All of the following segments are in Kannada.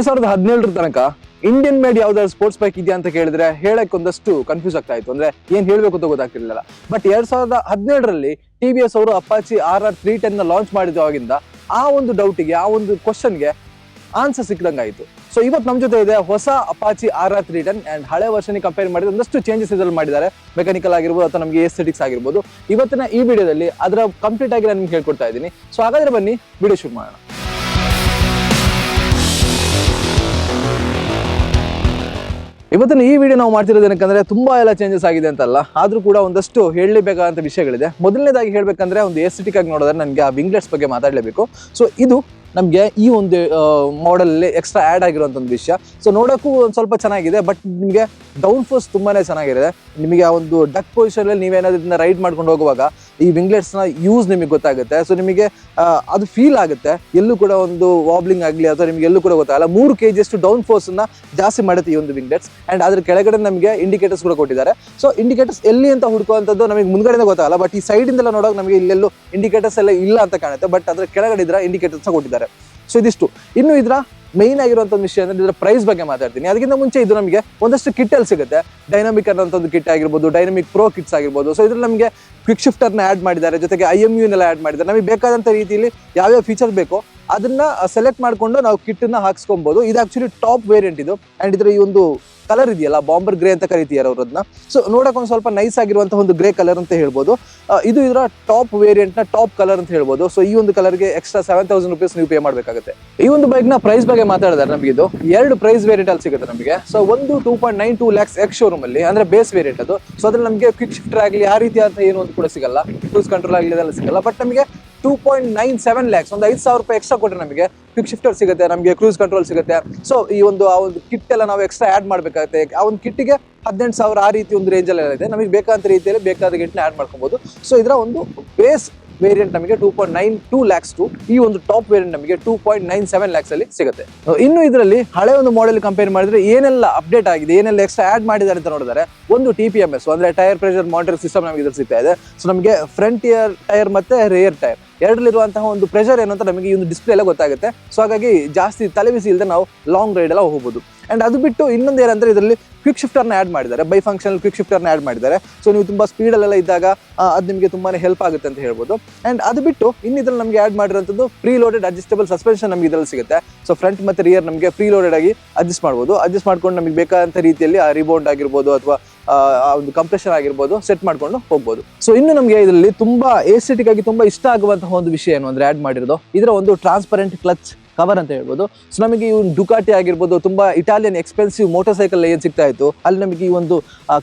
ಎರಡ್ ಸಾವಿರದ ಹದಿನೇಳರ ತನಕ ಇಂಡಿಯನ್ ಮೇಡ್ ಯಾವ್ದಾದ್ರು ಸ್ಪೋರ್ಟ್ಸ್ ಬೈಕ್ ಇದೆಯಾ ಅಂತ ಕೇಳಿದ್ರೆ ಹೇಳಕ್ ಒಂದಷ್ಟು ಕನ್ಫ್ಯೂಸ್ ಆಗ್ತಾ ಇತ್ತು. ಅಂದ್ರೆ ಏನ್ ಹೇಳ್ಬೇಕು ಅಂತ ಗೊತ್ತಾಗ್ತಿರ್ಲಿಲ್ಲ. ಬಟ್ ಎರಡ್ ಸಾವಿರದ ಹದಿನೇಳರಲ್ಲಿ ಟಿ ವಿ ಎಸ್ ಅವರು ಅಪ್ಪಾಚಿ ಆರ್ ಆರ್ ತ್ರೀ ಟೆನ್ನ ಲಾಂಚ್ ಮಾಡಿದಾಗಿಂದ ಆ ಒಂದು ಡೌಟಿಗೆ ಆ ಒಂದು ಕ್ವಶನ್ಗೆ ಆನ್ಸರ್ ಸಿಕ್ಕಿದಂಗಾಯಿತು ಸೊ ಇವತ್ತು ನಮ್ಮ ಜೊತೆ ಇದೆ ಹೊಸ Apache R R three ten and ಹಳೆ ವರ್ಷನಿ ಕಂಪೇರ್ ಮಾಡಿದ್ರೆ ಒಂದಷ್ಟು ಚೇಂಜಸ್ ಇದ್ರಲ್ಲಿ ಮಾಡಿದ್ದಾರೆ. ಮೆಕ್ಯಾನಿಕಲ್ ಆಗಿರ್ಬೋದು ಅಥವಾ ನಮಗೆ ಎಸ್ಥೆಟಿಕ್ಸ್ ಆಗಿರ್ಬೋದು. ಇವತ್ತಿನ ಈ ವಿಡಿಯೋದಲ್ಲಿ ಅದರ ಕಂಪ್ಲೀಟ್ ಆಗಿ ನಾನು ನಿಮ್ಗೆ ಹೇಳ್ಕೊಡ್ತಾ ಇದ್ದೀನಿ. ಸೊ ಹಾಗಾದ್ರೆ ಬನ್ನಿ ವಿಡಿಯೋ ಶುರು ಮಾಡೋಣ. ಇವತ್ತಿನ ಈ ವಿಡಿಯೋ ನಾವು ಮಾಡ್ತಿರೋದು ಏನಕ್ಕಂದ್ರೆ ತುಂಬಾ ಎಲ್ಲ ಚೇಂಜಸ್ ಆಗಿದೆ ಅಂತಲ್ಲ. ಆದ್ರೂ ಕೂಡ ಒಂದಷ್ಟು ಹೇಳಲೇಬೇಕಾದಂತ ವಿಷಯಗಳಿದೆ. ಮೊದಲನೇದಾಗಿ ಹೇಳಬೇಕಂದ್ರೆ ಒಂದು ಎಸ್ಥೆಟಿಕ್ ಆಗಿ ನೋಡಿದ್ರೆ ನನಗೆ ಆ ವಿಂಗ್ಲೆಟ್ಸ್ ಬಗ್ಗೆ ಮಾತಾಡಲೇಬೇಕು. ಸೊ ಇದು ನಮಗೆ ಈ ಒಂದು ಮಾಡಲಲ್ಲಿ ಎಕ್ಸ್ಟ್ರಾ ಆ್ಯಡ್ ಆಗಿರುವಂಥ ಒಂದು ವಿಷಯ. ಸೊ ನೋಡೋಕ್ಕೂ ಒಂದು ಸ್ವಲ್ಪ ಚೆನ್ನಾಗಿದೆ ಬಟ್ ನಿಮಗೆ ಡೌನ್ ಫೋರ್ಸ್ ತುಂಬಾ ಚೆನ್ನಾಗಿದೆ. ನಿಮಗೆ ಆ ಒಂದು ಡಕ್ ಪೊಸಿಷನಲ್ಲಿ ನೀವೇನಾದ್ರಿಂದ ರೈಡ್ ಮಾಡ್ಕೊಂಡು ಹೋಗುವಾಗ ಈ ವಿಂಗ್ಲೆಟ್ಸ್ನ ಯೂಸ್ ನಿಮಗೆ ಗೊತ್ತಾಗುತ್ತೆ. ಸೊ ನಿಮಗೆ ಅದು ಫೀಲ್ ಆಗುತ್ತೆ. ಎಲ್ಲೂ ಕೂಡ ಒಂದು ವಾಬ್ಲಿಂಗ್ ಆಗಲಿ ಅಥವಾ ನಿಮಗೆ ಎಲ್ಲೂ ಕೂಡ ಗೊತ್ತಾಗಲ್ಲ. ಮೂರು ಕೆ ಜಿಯಷ್ಟು ಡೌನ್ ಫೋರ್ಸ್ನ ಜಾಸ್ತಿ ಮಾಡುತ್ತೆ ಈ ಒಂದು ವಿಂಗ್ಲೆಟ್ಸ್ ಅಂಡ್ ಅದ್ರ ಕೆಳಗಡೆ ನಮಗೆ ಇಂಡಿಕೇಟರ್ಸ್ ಕೂಡ ಕೊಟ್ಟಿದ್ದಾರೆ. ಸೊ ಇಂಡಿಕೇಟರ್ಸ್ ಎಲ್ಲಿ ಅಂತ ಹುಡುಕುವಂಥದ್ದು ನಮಗೆ ಮುಂದ್ಗಡೆಯಿಂದ ಗೊತ್ತಾಗಲ್ಲ. ಬಟ್ ಈ ಸೈಡ್ ಇಂದೆಲ್ಲ ನೋಡೋಕೆ ನಮಗೆ ಇಲ್ಲೆಲ್ಲೂ ಇಂಡಿಕೇಟರ್ಸ್ ಎಲ್ಲ ಇಲ್ಲ ಅಂತ ಕಾಣುತ್ತೆ. ಬಟ್ ಅದ್ರ ಕೆಳಗಡೆ ಇದ್ರ ಇಂಡಿಕೇಟರ್ಸ್ ಕೊಟ್ಟಿದ್ದಾರೆ. ಸೊ ಇದಿಷ್ಟು. ಇನ್ನು ಇದರ ಮೈನ್ ಆಗಿರುವಂತ ಒಂದು ವಿಷಯ ಅಂದ್ರೆ ಇದರ ಪ್ರೈಸ್ ಬಗ್ಗೆ ಮಾತಾಡ್ತೀನಿ. ಅದಕ್ಕಿಂತ ಮುಂಚೆ ಇದು ನಮಗೆ ಒಂದಷ್ಟು ಕಿಟ್ ಅಲ್ಲಿ ಸಿಗುತ್ತೆ. ಡೈನಾಮಿಕ್ ಅನ್ನೋಂಥ ಒಂದು ಕಿಟ್ ಆಗಿರ್ಬೋದು ಡೈನಾಮಿಕ್ ಪ್ರೋ ಕಿಟ್ಸ್ ಆಗಿರ್ಬೋದು. ಸೊ ಇದ್ರಲ್ಲಿ ನಮಗೆ ಕ್ವಿಕ್ ಶಿಫ್ಟರ್ನ ಆಡ್ ಮಾಡಿದ್ದಾರೆ. ಜೊತೆಗೆ ಐ ಎಂ ಯುನೆಲ್ಲ ಆಡ್ ಮಾಡಿದ್ದಾರೆ. ನಮಗೆ ಬೇಕಾದಂತ ರೀತಿಯಲ್ಲಿ ಯಾವ್ಯಾವ ಫೀಚರ್ ಬೇಕೋ ಅದನ್ನ ಸೆಲೆಕ್ಟ್ ಮಾಡಿಕೊಂಡು ನಾವು ಕಿಟ್ನ ಹಾಕ್ಸ್ಕೊಬಹುದು ಇದು ಆಕ್ಚುಲಿ ಟಾಪ್ ವೇರಿಯಂಟ್ ಇದು. ಅಂಡ್ ಇದರ ಈ ಒಂದು ಕಲರ್ ಇದೆಯಲ್ಲ ಬಾಂಬರ್ ಗ್ರೇ ಅಂತ ಕರಿತೀಯಾರ ಅವ್ರದ್ನ ಸೊ ನೋಡಕ್ ಒಂದು ಸ್ವಲ್ಪ ನೈಸ್ ಆಗಿರುವಂತಹ ಒಂದು ಗ್ರೇ ಕಲರ್ ಅಂತ ಹೇಳ್ಬೋದು. ಇದು ಇದರ ಟಾಪ್ ವೇರಿಯಂಟ್ನ ಟಾಪ್ ಕಲರ್ ಅಂತ ಹೇಳ್ಬೋದು. ಸೊ ಈ ಒಂದು ಕಲರ್ಗೆ ಎಕ್ಸ್ಟ್ರಾ ಸೆವೆನ್ ತೌಸಂಡ್ ರುಪೀಸ್ ನೀವು ಪೇ ಮಾಡಬೇಕಾಗುತ್ತೆ. ಈ ಒಂದು ಬೈಕ್ನ ಪ್ರೈಸ್ ಬಗ್ಗೆ ಮಾತಾಡಿದ್ರೆ ನಮಗೆ ಇದು. ಎರಡು ಪ್ರೈಸ್ ವೇರಿಯಂಟ್ ಅಲ್ಲಿ ಸಿಗುತ್ತೆ ನಮಗೆ. ಸೊ ಒಂದು two point nine two lakhs ex showroom ಅಲ್ಲಿ, ಅಂದ್ರೆ ಬೇಸ್ ವೇರಿಯಂಟ್ ಅದು. ಸೊ ಅದ್ರಲ್ಲಿ ನಮಗೆ ಕ್ವಿಕ್ ಶಿಫ್ಟರ್ ಆಗಲಿ, ಆ ರೀತಿಯಾದ ಏನು ಒಂದು ಕೂಡ ಸಿಗಲ್ಲ. ಕ್ರೂಸ್ ಕಂಟ್ರೋಲ್ ಆಗಲಿ ಅದೆಲ್ಲ ಸಿಗಲ್ಲ. ಬಟ್ ನಮಗೆ two point nine seven lakhs ಒಂದು ಐದು ಸಾವಿರ ರೂಪಾಯಿ ಎಕ್ಸ್ಟ್ರಾ ಕೊಟ್ಟರೆ ನಮಗೆ ಕ್ವಿಕ್ ಶಿಫ್ಟರ್ ಸಿಗುತ್ತೆ, ನಮಗೆ ಕ್ರೂಸ್ ಕಂಟ್ರೋಲ್ ಸಿಗುತ್ತೆ. ಸೊ ಈ ಒಂದು, ಆ ಒಂದು ಕಿಟ್ ಎಲ್ಲ ನಾವು ಎಕ್ಸ್ಟ್ರಾ ಆ್ಯಡ್ ಮಾಡಬೇಕಾಗುತ್ತೆ. ಆ ಒಂದು ಕಿಟ್ಟಿಗೆ ಹದಿನೆಂಟು ಸಾವಿರ ಆ ರೀತಿ ಒಂದು ರೇಂಜಲ್ಲಿ ಇದೆ. ನಮಗೆ ಬೇಕಾದ ರೀತಿಯಲ್ಲಿ ಬೇಕಾದ ಗಿಟ್ನ ಆ್ಯಡ್ ಮಾಡ್ಕೊಬೋದು. ಸೊ ಇದರ ಒಂದು ಬೇಸ್ ವೇರಿಯಂಟ್ ನಮಗೆ two point nine two lakhs to ಈ ಒಂದು ಟಾಪ್ ವೇರಿಯಂಟ್ ನಮಗೆ two point nine seven lakhs ಅಲ್ಲಿ ಸಿಗುತ್ತೆ. ಇನ್ನು ಇದರಲ್ಲಿ ಹಳೆ ಒಂದು ಮಾಡೆಲ್ ಕಂಪೇರ್ ಮಾಡಿದ್ರೆ ಏನೆಲ್ಲ ಅಪ್ಡೇಟ್ ಆಗಿದೆ, ಏನೆಲ್ಲ ಎಕ್ಸ್ಟ್ರಾ ಆ್ಯಡ್ ಮಾಡಿದ್ದಾರೆ ಅಂತ ನೋಡಿದ್ರೆ, ಒಂದು ಟಿ ಪಿ ಎಂ ಎಸ್ ಅಂದ್ರೆ ಟೈರ್ ಪ್ರೆಷರ್ ಮಾನಿಟರ್ ಸಿಸ್ಟಮ್ ನಮಗೆ ಸಿಗ್ತಾ ಇದೆ. ಸೊ ನಮಗೆ ಫ್ರಂಟ್ ಇಯರ್ ಟೈರ್ ಮತ್ತೆ ರೇರ್ ಟೈರ್ ಎರಡಲ್ಲಿರುವಂತಹ ಒಂದು ಪ್ರೆಷರ್ ಏನು ಅಂತ ನಮಗೆ ಈ ಒಂದು ಡಿಸ್ಪ್ಲೇ ಎಲ್ಲ ಗೊತ್ತಾಗುತ್ತೆ. ಸೊ ಹಾಗಾಗಿ ಜಾಸ್ತಿ ತಲೆಬಿಸಿ ಇಲ್ಲದೆ ನಾವು ಲಾಂಗ್ ರೈಡ್ ಎಲ್ಲ ಹೋಗ್ಬೋದು. ಅಂಡ್ ಅದು ಬಿಟ್ಟು ಇನ್ನೊಂದು ಏನಂದರೆ ಇದರಲ್ಲಿ ಕ್ವಿಕ್ ಶಿಫ್ಟರ್ನ ಆ್ಯಡ್ ಮಾಡಿದ್ದಾರೆ. ಬೈ ಫಂಕ್ಷನ್ ಕ್ವಿಕ್ ಶಿಫ್ಟರ್ನ ಆ್ಯಡ್ ಮಾಡಿದ್ದಾರೆ. ಸೊ ನೀವು ತುಂಬ ಸ್ಪೀಡಲ್ಲೆಲ್ಲ ಇದ್ದಾಗ ಅದು ನಿಮಗೆ ತುಂಬಾ ಹೆಲ್ಪ್ ಆಗುತ್ತೆ ಅಂತ ಹೇಳ್ಬೋದು. ಅಂಡ್ ಅದು ಬಿಟ್ಟು ಇನ್ನಿದ್ರಲ್ಲಿ ನಮಗೆ ಆ್ಯಡ್ ಮಾಡಿರೋಂಥದ್ದು ಪ್ರೀ ಲೋಡೆಡ್ ಅಡ್ಜಸ್ಟಬಲ್ ಸಸ್ಪೆನ್ಷನ್ ನಮಗೆ ಇದರಲ್ಲಿ ಸಿಗುತ್ತೆ. ಸೊ ಫ್ರಂಟ್ ಮತ್ತು ರಿಯರ್ ನಮಗೆ ಫ್ರೀ ಲೋಡೆಡ್ ಆಗಿ ಅಡ್ಜಸ್ಟ್ ಮಾಡ್ಬೋದು. ಅಡ್ಜಸ್ಟ್ ಮಾಡ್ಕೊಂಡು ನಮಗೆ ಬೇಕಾದಂಥ ರೀತಿಯಲ್ಲಿ, ಆ ರಿಬೌಂಡ್ ಆಗಿರ್ಬೋದು ಅಥವಾ ಒಂದು ಕಂಪ್ರೆಷರ್ ಆಗಿರ್ಬೋದು ಸೆಟ್ ಮಾಡ್ಕೊಂಡು ಹೋಗ್ಬೋದು. ಸೊ ಇನ್ನು ನಮಗೆ ಇದರಲ್ಲಿ ತುಂಬಾ ಏಸ್ಥೆಟಿಕ್ ಆಗಿ ತುಂಬಾ ಇಷ್ಟ ಆಗುವಂತಹ ಒಂದು ವಿಷಯ ಏನು ಅಂದ್ರೆ ಆಡ್ ಮಾಡಿರೋದು. ಇದರ ಒಂದು ಟ್ರಾನ್ಸ್ಪರೆಂಟ್ ಕ್ಲಚ್ ಕವರ್ ಅಂತ ಹೇಳ್ಬೋದು. ಸೊ ನಮಗೆ ಈ ಒಂದು ಡುಕಾಟಿ ಆಗಿರ್ಬೋದು, ತುಂಬಾ ಇಟಾಲಿಯನ್ ಎಕ್ಸ್ಪೆನ್ಸಿವ್ ಮೋಟರ್ ಸೈಕಲ್ ಏನ್ ಸಿಗ್ತಾ ಇತ್ತು. ಅಲ್ಲಿ ನಮಗೆ ಈ ಒಂದು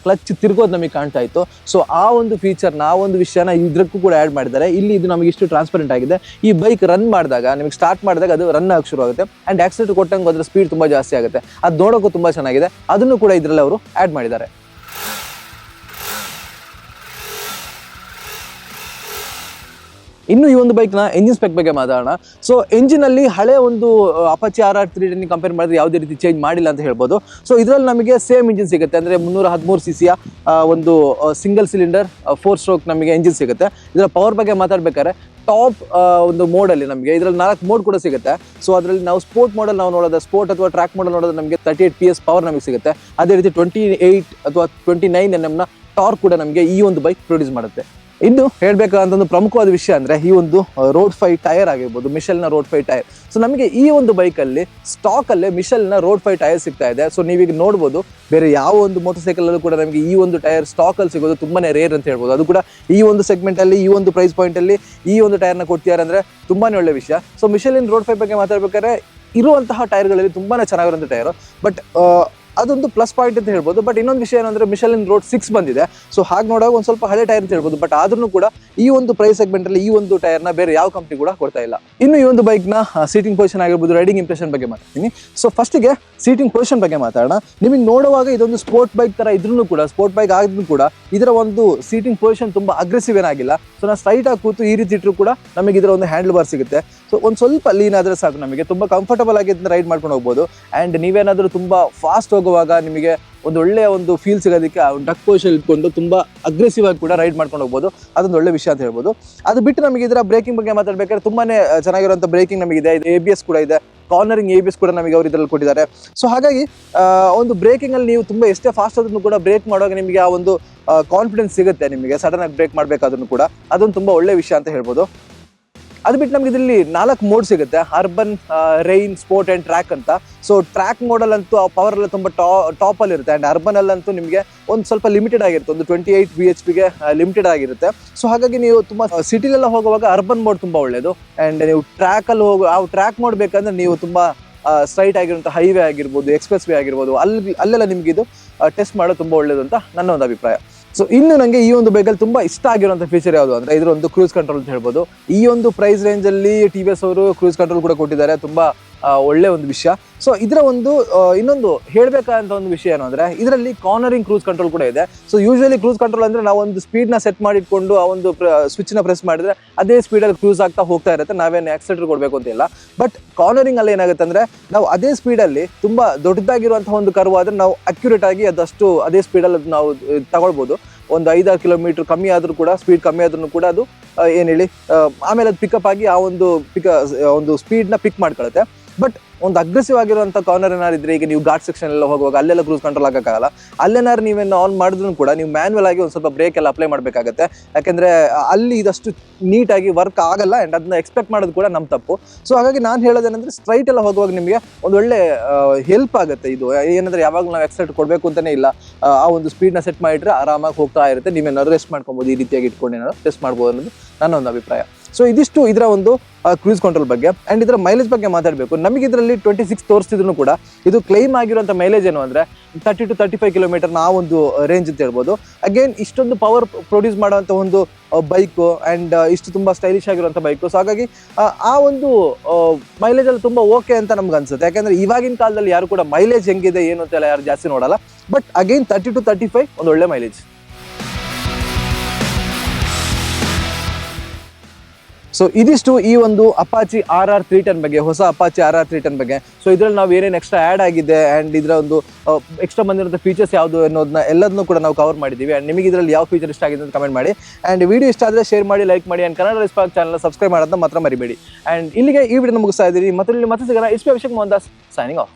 ಕ್ಲಚ್ ತಿರ್ಗೋದು ನಮಗೆ ಕಾಣ್ತಾ ಇತ್ತು. ಸೊ ಆ ಒಂದು ಫೀಚರ್ನ ಆ ಒಂದು ವಿಷಯನ ಇದ್ರಕ್ಕೂ ಕೂಡ ಆಡ್ ಮಾಡಿದ್ದಾರೆ. ಇಲ್ಲಿ ಇದು ನಮಗೆ ಇಷ್ಟು ಟ್ರಾನ್ಸ್ಪರೆಂಟ್ ಆಗಿದೆ. ಈ ಬೈಕ್ ರನ್ ಮಾಡಿದಾಗ, ನಿಮಗೆ ಸ್ಟಾರ್ಟ್ ಮಾಡಿದಾಗ ಅದು ರನ್ ಆಗಿ ಶುರು ಆಗುತ್ತೆ. ಆ್ಯಂಡ್ ಆಕ್ಸಿಡೆಂಟ್ ಕೊಟ್ಟಂಗೆ ಅದರ ಸ್ಪೀಡ್ ತುಂಬಾ ಜಾಸ್ತಿ ಆಗುತ್ತೆ. ಅದು ನೋಡೋಕ್ಕೂ ತುಂಬಾ ಚೆನ್ನಾಗಿದೆ. ಅದನ್ನು ಕೂಡ ಇದರಲ್ಲಿ ಅವರು ಆ್ಯಡ್ ಮಾಡಿದ್ದಾರೆ. ಇನ್ನು ಈ ಒಂದು ಬೈಕ್ನ ಎಂಜಿನ್ ಸ್ಪೆಕ್ ಬಗ್ಗೆ ಮಾತಾಡೋಣ. ಸೊ ಅಲ್ಲಿ ಹಳೆ ಒಂದು Apache R R three compare ಮಾಡಿದ್ರೆ ಯಾವುದೇ ರೀತಿ ಚೇಂಜ್ ಮಾಡಿಲ್ಲ ಅಂತ ಹೇಳ್ಬೋದು. ಸೊ ಇದರಲ್ಲಿ ನಮಗೆ ಸೇಮ್ ಇಂಜಿನ್ ಸಿಗುತ್ತೆ. ಅಂದ್ರೆ ಮುನ್ನೂರ ಹದಿಮೂರು ಸಿ ಸಿಯ ಒಂದು ಸಿಂಗಲ್ ಸಿಲಿಂಡರ್ ಫೋರ್ ಸ್ಟ್ರೋಕ್ ನಮಗೆ ಎಂಜಿನ್ ಸಿಗುತ್ತೆ. ಇದರ ಪವರ್ ಬಗ್ಗೆ ಮಾತಾಡ್ಬೇಕಾದ್ರೆ ಟಾಪ್ ಒಂದು ಮೋಡಲ್ಲಿ ನಮಗೆ, ಇದರಲ್ಲಿ ನಾಲ್ಕು ಮೋಡ್ ಕೂಡ ಸಿಗುತ್ತೆ. ಸೊ ಅದರಲ್ಲಿ ನಾವು ಸ್ಪೋರ್ಟ್ ಮಾಡಲ್ ನಾವು ನೋಡೋದು ಸ್ಪೋರ್ಟ್ ಅಥವಾ ಟ್ರ್ಯಾಕ್ ಮಾಡಲ್ ನೋಡೋದು ನಮಗೆ thirty eight P S power ನಮಗೆ ಸಿಗುತ್ತೆ. ಅದೇ ರೀತಿ ಟ್ವೆಂಟಿ ಏಯ್ಟ್ ಅಥವಾ ಟ್ವೆಂಟಿ ನೈನ್ ಎನ್ ಎಮ್ನ ಟಾರ್ ಕೂಡ ನಮಗೆ ಈ ಒಂದು ಬೈಕ್ ಪ್ರೊಡ್ಯೂಸ್ ಮಾಡುತ್ತೆ. ಇನ್ನು ಒಂದು ಪ್ರಮುಖವಾದ ವಿಷಯ ಅಂದ್ರೆ ಈ ಒಂದು ರೋಡ್ ಫೈ ಟೈರ್ ಆಗಿರ್ಬೋದು ಮಿಶೆಲ್ನ ರೋಡ್ ಫೈ ಟೈರ್ ಸೊ ನಮಗೆ ಈ ಒಂದು ಬೈಕಲ್ಲಿ ಸ್ಟಾಕ್ ಅಲ್ಲೇ ಮಿಶೆಲ್ನ ರೋಡ್ ಫೈ ಟೈರ್ ಸಿಗ್ತಾ ಇದೆ. ಸೊ ನೀವೀಗ ನೋಡ್ಬೋದು, ಬೇರೆ ಯಾವ ಒಂದು ಮೋಟರ್ ಸೈಕಲ್ ಅಲ್ಲೂ ಕೂಡ ನಮಗೆ ಈ ಒಂದು ಟೈರ್ ಸ್ಟಾಕ್ ಅಲ್ಲಿ ಸಿಗೋದು ತುಂಬಾನೇ ರೇರ್ ಅಂತ ಹೇಳ್ಬೋದು. ಅದು ಕೂಡ ಈ ಒಂದು ಸೆಗ್ಮೆಂಟ್ ಅಲ್ಲಿ, ಈ ಒಂದು ಪ್ರೈಸ್ ಪಾಯಿಂಟ್ ಅಲ್ಲಿ ಈ ಒಂದು ಟೈರ್ನ ಕೊಡ್ತಿದ್ದಾರೆ ಅಂದ್ರೆ ತುಂಬಾನೇ ಒಳ್ಳೆ ವಿಷಯ. ಸೊ ಮಿಷಲಿನ ರೋಡ್ ಫೈ ಬಗ್ಗೆ ಮಾತಾಡ್ಬೇಕಾದ್ರೆ ಇರುವಂತಹ ಟೈರ್ಗಳಲ್ಲಿ ತುಂಬಾನೇ ಚೆನ್ನಾಗಿರುವಂಥ ಟೈರ್ ಬಟ್ ಅದೊಂದು ಪ್ಲಸ್ ಪಾಯಿಂಟ್ ಅಂತ ಹೇಳ್ಬೋದು. ಬಟ್ ಇನ್ನೊಂದು ವಿಷಯ ಏನಂದ್ರೆ ಮಿಶಲಿನ್ ರೋಡ್ ಸಿಕ್ಸ್ ಬಂದಿದೆ. ಸೊ ಹಾಗೆ ನೋಡುವಾಗ ಒಂದು ಸ್ವಲ್ಪ ಹಳೆ ಟೈರ್ ಅಂತ ಹೇಳ್ಬೋದು. ಬಟ್ ಆದ್ರೂ ಕೂಡ ಈ ಒಂದು ಪ್ರೈಸ್ ಸೆಗ್ಮೆಂಟ್ ಅಲ್ಲಿ ಈ ಒಂದು ಟೈರ್ನ ಬೇರೆ ಯಾವ ಕಂಪನಿ ಕೂಡ ಕೊಡ್ತಾ ಇಲ್ಲ. ಇನ್ನು ಈ ಒಂದು ಬೈಕ್ನ ಸೀಟಿಂಗ್ ಪೊಸಿಷನ್ ಆಗಿರ್ಬೋದು ರೈಡಿಂಗ್ ಇಂಪ್ರೆಷನ್ ಬಗ್ಗೆ ಮಾತಾಡ್ತೀನಿ. ಸೊ ಫಸ್ಟ್ಗೆ ಸೀಟಿಂಗ್ ಪೊಸಿಷನ್ ಬಗ್ಗೆ ಮಾತಾಡೋಣ. ನಿಮಗೆ ನೋಡುವಾಗ ಇದೊಂದು ಸ್ಪೋರ್ಟ್ ಬೈಕ್ ತರ ಇದ್ರೂ ಕೂಡ ಸ್ಪೋರ್ಟ್ ಬೈಕ್ ಆಗಿದ್ರು ಕೂಡ ಇದರ ಒಂದು ಸೀಟಿಂಗ್ ಪೊಸಿಷನ್ ತುಂಬಾ ಅಗ್ರೆಸಿವ್ ಏನಾಗಿಲ್ಲ. ಸೊ ನಾವು ಸ್ಟ್ರೈಟ್ ಆಗಿ ಕೂತು ಈ ರೀತಿ ಇಟ್ಟರು ಕೂಡ ನಮಗೆ ಇದರ ಒಂದು ಹ್ಯಾಂಡಲ್ ಬಾರ್ ಸಿಗುತ್ತೆ. ಸೊ ಒಂದು ಸ್ವಲ್ಪ ಲೀನ್ ಆದ್ರೆ ಸಾಕು ನಮಗೆ. ತುಂಬಾ ಕಂಫರ್ಟಬಲ್ ಆಗಿ ಇದನ್ನ ರೈಡ್ ಮಾಡ್ಕೊಂಡು ಹೋಗ್ಬೋದು. ಅಂಡ್ ನೀವೇನಾದ್ರೂ ತುಂಬಾ ಫಾಸ್ಟ್ ಹೋಗುವಾಗ ನಿಮಗೆ ಒಂದು ಒಳ್ಳೆಯ ಒಂದು ಫೀಲ್ ಸಿಗೋದಕ್ಕೆ ಆ ಡಕ್ ಪೊಸಿಷನ್ ಇಟ್ಕೊಂಡು ತುಂಬ ಅಗ್ರೆಸಿವ್ ಆಗಿ ಕೂಡ ರೈಡ್ ಮಾಡ್ಕೊಂಡು ಹೋಗ್ಬೋದು. ಅದೊಂದು ಒಳ್ಳೆ ವಿಷಯ ಅಂತ ಹೇಳ್ಬೋದು. ಅದು ಬಿಟ್ಟು ನಮಗೆ ಇದರ ಬ್ರೇಕಿಂಗ್ ಬಗ್ಗೆ ಮಾತಾಡಬೇಕಾದ್ರೆ ತುಂಬಾನೇ ಚೆನ್ನಾಗಿರುವಂಥ ಬ್ರೇಕಿಂಗ್ ನಮಗಿದೆ. ಇದು ಎ ಬಿ ಎಸ್ ಕೂಡ ಇದೆ. ಕಾರ್ನರಿಂಗ್ ಎ ಬಿ ಎಸ್ ಕೂಡ ನಮಗೆ ಅವರು ಇದರಲ್ಲಿ ಕೊಟ್ಟಿದ್ದಾರೆ. ಸೊ ಹಾಗಾಗಿ ಒಂದು ಬ್ರೇಕಿಂಗ್ ಅಲ್ಲಿ ನೀವು ತುಂಬಾ ಎಷ್ಟೇ ಫಾಸ್ಟ್ ಆದ್ರೂ ಕೂಡ ಬ್ರೇಕ್ ಮಾಡುವಾಗ ನಿಮಗೆ ಆ ಒಂದು ಕಾನ್ಫಿಡೆನ್ಸ್ ಸಿಗುತ್ತೆ ನಿಮಗೆ. ಸಡನ್ ಆಗಿ ಬ್ರೇಕ್ ಮಾಡಬೇಕಾದ್ರೂ ಕೂಡ. ಅದೊಂದು ತುಂಬಾ ಒಳ್ಳೆ ವಿಷಯ ಅಂತ ಹೇಳ್ಬೋದು. ಅದು ಬಿಟ್ಟು ನಮ್ಗೆ ಇದರಲ್ಲಿ ನಾಲ್ಕು ಮೋಡ್ ಸಿಗುತ್ತೆ urban rain sport and track ಅಂತ. ಸೊ ಟ್ರ್ಯಾಕ್ ಮೋಡಲ್ಲಂತೂ ಆ ಪವರ್ ಎಲ್ಲ ತುಂಬಾ ಟಾಪ್ ಅಲ್ಲಿ ಇರುತ್ತೆ. ಅಂಡ್ ಅರ್ಬನ್ ಅಲ್ಲಂತೂ ನಿಮಗೆ ಒಂದು ಸ್ವಲ್ಪ ಲಿಮಿಟೆಡ್ ಆಗಿರುತ್ತೆ. ಒಂದು ಟ್ವೆಂಟಿ ಏಯ್ಟ್ ಬಿ ಎಚ್ ಪಿಗೆ ಲಿಮಿಟೆಡ್ ಆಗಿರುತ್ತೆ. ಸೊ ಹಾಗಾಗಿ ನೀವು ತುಂಬಾ ಸಿಟಿಲೆಲ್ಲ ಹೋಗುವಾಗ ಅರ್ಬನ್ ಮೋಡ್ ತುಂಬಾ ಒಳ್ಳೆಯದು ಅಂಡ್ ನೀವು ಟ್ರ್ಯಾಕ್ ಅಲ್ಲಿ ಹೋಗೋ, ಆ ಟ್ರ್ಯಾಕ್ ಮೋಡ್ ಬೇಕಂದ್ರೆ ನೀವು ತುಂಬಾ ಸ್ಟ್ರೈಟ್ ಆಗಿರುವಂಥ ಹೈವೇ ಆಗಿರ್ಬೋದು ಎಕ್ಸ್ಪ್ರೆಸ್ ವೇ ಆಗಿರ್ಬೋದು, ಅಲ್ಲಿ, ಅಲ್ಲೆಲ್ಲ ನಿಮ್ಗೆ ಇದು ಟೆಸ್ಟ್ ಮಾಡೋದು ತುಂಬಾ ಒಳ್ಳೇದು ಅಂತ ನನ್ನ ಒಂದು ಅಭಿಪ್ರಾಯ. ಸೊ ಇನ್ನು ನನಗೆ ಈ ಒಂದು ಬೈಕಲ್ಲಿ ತುಂಬ ಇಷ್ಟ ಆಗಿರುವಂಥ ಫೀಚರ್ ಯಾವುದು ಅಂದ್ರೆ ಇದರ ಒಂದು ಕ್ರೂಸ್ ಕಂಟ್ರೋಲ್ ಅಂತ ಹೇಳ್ಬೋದು. ಈ ಒಂದು ಪ್ರೈಸ್ ರೇಂಜ್ ಅಲ್ಲಿ ಟಿ ವಿ ಎಸ್ ಅವರು ಕ್ರೂಸ್ ಕಂಟ್ರೋಲ್ ಕೂಡ ಕೊಟ್ಟಿದ್ದಾರೆ. ತುಂಬಾ ಒಳ್ಳೆ ಒಂದು ವಿಷಯ. ಸೊ ಇದರ ಒಂದು ಇನ್ನೊಂದು ಹೇಳಬೇಕಾದಂತ ಒಂದು ವಿಷಯ ಏನು ಅಂದ್ರೆ, ಇದರಲ್ಲಿ ಕಾರ್ನರಿಂಗ್ ಕ್ರೂಸ್ ಕಂಟ್ರೋಲ್ ಕೂಡ ಇದೆ. ಸೊ ಯೂಶಲಿ ಕ್ರೂಸ್ ಕಂಟ್ರೋಲ್ ಅಂದ್ರೆ ನಾವು ಒಂದು ಸ್ಪೀಡ್ನ ಸೆಟ್ ಮಾಡಿಟ್ಕೊಂಡು ಆ ಒಂದು ಸ್ವಿಚ್ನ ಪ್ರೆಸ್ ಮಾಡಿದ್ರೆ ಅದೇ ಸ್ಪೀಡಲ್ಲಿ ಕ್ರೂಸ್ ಆಗ್ತಾ ಹೋಗ್ತಾ ಇರುತ್ತೆ. ನಾವೇನು ಆಕ್ಸಿಲೇಟರ್ ಕೊಡಬೇಕು ಅಂತ ಇಲ್ಲ. ಬಟ್ ಕಾರ್ನರಿಂಗ್ ಅಲ್ಲಿ ಏನಾಗುತ್ತೆ ಅಂದ್ರೆ, ನಾವು ಅದೇ ಸ್ಪೀಡಲ್ಲಿ ತುಂಬಾ ದೊಡ್ಡದಾಗಿರುವಂತಹ ಒಂದು ಕರ್ವ್ ಆದ್ರೆ ನಾವು ಅಕ್ಯುರೇಟ್ ಆಗಿ ಅದಷ್ಟು ಅದೇ ಸ್ಪೀಡಲ್ಲಿ ನಾವು ತಗೊಳ್ಬಹುದು ಒಂದು ಐದಾರು ಕಿಲೋಮೀಟರ್ ಕಮ್ಮಿ ಆದರೂ ಕೂಡ ಸ್ಪೀಡ್ ಕಮ್ಮಿ ಆದ್ರೂ ಕೂಡ ಅದು ಏನು ಹೇಳಿ ಆಮೇಲೆ ಅದು ಪಿಕಪ್ ಆಗಿ ಆ ಒಂದು ಪಿಕ ಒಂದು ಸ್ಪೀಡ್ನ ಪಿಕ್ ಮಾಡ್ಕೊಳುತ್ತೆ. ಬಟ್ ಒಂದು ಅಗ್ರೆಸಿವ್ ಆಗಿರುವಂಥ ಕಾರ್ನರ್ ಏನಾರು ಇದ್ರೆ ಈಗ ನೀವು ಘಾಟ್ ಸೆಕ್ಷನ್ ಎಲ್ಲ ಹೋಗುವಾಗ ಅಲ್ಲೆಲ್ಲ ಕ್ರೂಸ್ ಕಂಟ್ರೋಲ್ ಆಗಕ್ಕಾಗಲ್ಲ ಅಲ್ಲೇನಾರು ನೀವೇನು ಆನ್ ಮಾಡಿದ್ರು ಕೂಡ ನೀವು ಮ್ಯಾನ್ಯಲ್ ಆಗಿ ಒಂದು ಸ್ವಲ್ಪ ಬ್ರೇಕ್ ಎಲ್ಲ ಅಪ್ಲೈ ಮಾಡಬೇಕಾಗತ್ತೆ. ಯಾಕಂದ್ರೆ ಅಲ್ಲಿ ಇದಷ್ಟು ನೀಟಾಗಿ ವರ್ಕ್ ಆಗಲ್ಲ ಅಂಡ್ ಅದನ್ನ ಎಕ್ಸ್ಪೆಕ್ಟ್ ಮಾಡೋದು ಕೂಡ ನಮ್ಮ ತಪ್ಪು. ಸೊ ಹಾಗಾಗಿ ನಾನು ಹೇಳೋದೇನಂದ್ರೆ ಸ್ಟ್ರೈಟ್ ಎಲ್ಲ ಹೋಗುವಾಗ ನಿಮಗೆ ಒಂದು ಒಳ್ಳೆ ಹೆಲ್ಪ್ ಆಗುತ್ತೆ ಇದು. ಏನಂದ್ರೆ ಯಾವಾಗಲೂ ನಾವು ಎಕ್ಸೆಟ್ ಕೊಡಬೇಕು ಅಂತಲೇ ಇಲ್ಲ. ಆ ಒಂದು ಸ್ಪೀಡ್ನ ಸೆಟ್ ಮಾಡಿಟ್ರೆ ಆರಾಮಾಗಿ ಹೋಗ್ತಾ ಇರುತ್ತೆ. ನೀವೇನಾದ್ರು ರೆಸ್ಟ್ ಮಾಡ್ಕೊಬೋದು, ಈ ರೀತಿಯಾಗಿ ಇಟ್ಕೊಂಡು ಏನಾದ್ರು ರೆಸ್ಟ್ ಮಾಡ್ಬೋದು ಅನ್ನೋದು ನನ್ನ ಒಂದು ಅಭಿಪ್ರಾಯ. ಸೊ ಇದಿಷ್ಟು ಇದರ ಒಂದು ಕ್ರೂಸ್ ಕಂಟ್ರೋಲ್ ಬಗ್ಗೆ. ಅಂಡ್ ಇದರ ಮೈಲೇಜ್ ಬಗ್ಗೆ ಮಾತಾಡಬೇಕು. ನಮಗೆ ಇದರಲ್ಲಿ ಟ್ವೆಂಟಿ ಸಿಕ್ಸ್ ತೋರಿಸ್ತಿದ್ರು ಕೂಡ. ಇದು ಕ್ಲೈಮ್ ಆಗಿರುವಂಥ ಮೈಲೇಜ್ ಏನು ಅಂದರೆ thirty to thirty five kilometre ಆ ಒಂದು ರೇಂಜ್ ಅಂತ ಹೇಳ್ಬೋದು. ಅಗೇನ್ ಇಷ್ಟೊಂದು ಪವರ್ ಪ್ರೊಡ್ಯೂಸ್ ಮಾಡುವಂಥ ಒಂದು ಬೈಕು ಆ್ಯಂಡ್ ಇಷ್ಟು ತುಂಬ ಸ್ಟೈಲಿಶ್ ಆಗಿರುವಂಥ ಬೈಕು ಸೊ ಹಾಗಾಗಿ ಆ, ಒಂದು ಮೈಲೇಜಲ್ಲಿ ತುಂಬ ಓಕೆ ಅಂತ ನಮ್ಗೆ ಅನ್ಸುತ್ತೆ. ಯಾಕಂದರೆ ಇವಾಗಿನ ಕಾಲದಲ್ಲಿ ಯಾರು ಕೂಡ ಮೈಲೇಜ್ ಹೆಂಗಿದೆ ಏನು ಅಂತೆಲ್ಲ ಯಾರು ಜಾಸ್ತಿ ನೋಡಲ್ಲ. But again thirty to thirty five ಒಂದು ಒಳ್ಳೆ ಮೈಲೇಜ್ ಸೊ ಇದಿಷ್ಟು ಈ ಒಂದು Apache R R three ten ಬಗ್ಗೆ, ಹೊಸ Apache R R three ten ಬಗ್ಗೆ. ಸೊ ಇದ್ರಲ್ಲಿ ನಾವು ಏನೇನು ಎಕ್ಸ್ಟ್ರಾ ಆ್ಯಡ್ ಆಗಿದೆ ಆ್ಯಂಡ್ ಇದರ ಒಂದು ಎಕ್ಸ್ಟ್ರಾ ಬಂದಿರೋ ಫೀಚರ್ಸ್ ಯಾವುದು ಅನ್ನೋದನ್ನ ಎಲ್ಲದನ್ನೂ ಕೂಡ ನಾವು ಕವರ್ ಮಾಡಿದ್ದೀವಿ ಆ್ಯಂಡ್ ನಿಮಗೆ ಇದರಲ್ಲಿ ಯಾವ ಫೀಚರ್ ಇಷ್ಟ ಆಗಿದೆ ಅಂತ ಕಮೆಂಟ್ ಮಾಡಿ. ಆ್ಯಂಡ್ ವಿಡಿಯೋ ಇಷ್ಟ ಆದರೆ ಶೇರ್ ಮಾಡಿ ಲೈಕ್ ಮಾಡಿ. ಆ್ಯಂಡ್ ಕನ್ನಡ ರೆಸ್ಪಾಕ್ ಚಾನಲ್ ಸಬ್ಸ್ಕ್ರೈಬ್ ಮಾಡೋದನ್ನ ಮಾತ್ರ ಮರಿಬೇಡಿ. ಆ್ಯಂಡ್ ಇಲ್ಲಿಗೆ ಈ ವಿಡಿಯೋ ಮುಗಿಸ್ತಾ ಇದ್ದೀರಿ. ಮತ್ತೆ ಇಲ್ಲಿ ಮತ್ತೆ ಸಿಗೋಣ. ಇಸ್ಪೆ ಅಭಿಷೇಕ್ ಮೋಹನ್ ದಾಸ್ ಸೈನಿಂಗ್ ಆಫ್